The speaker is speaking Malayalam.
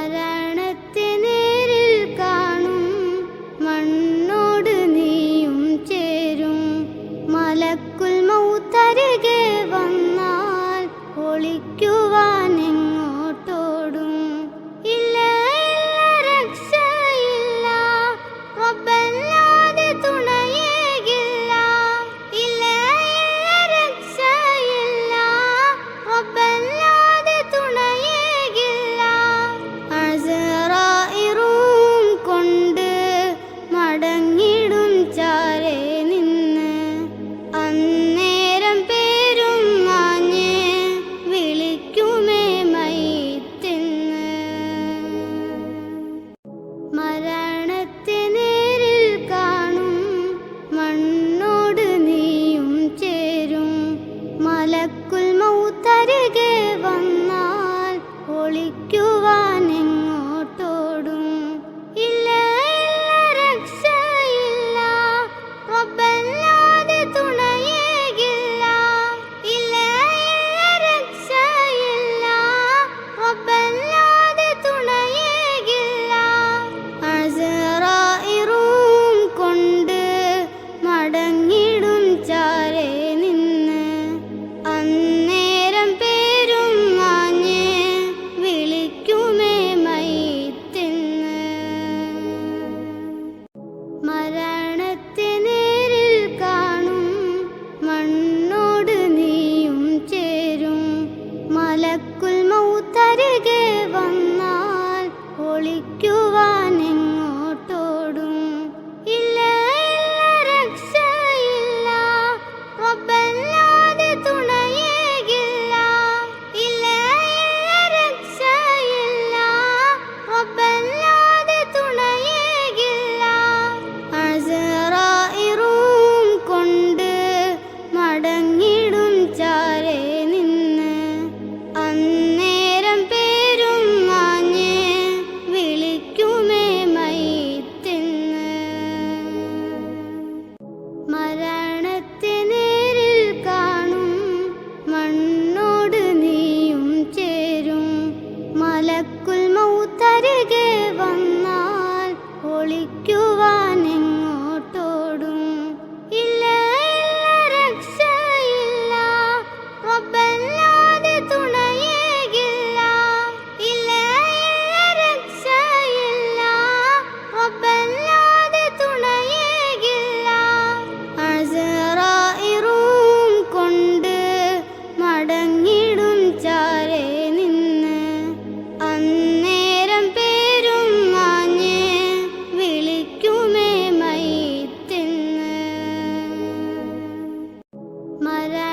മരണത്തെ Mara ഒളിക്കുവാൻ ഒളിക്കുവാൻ Maria.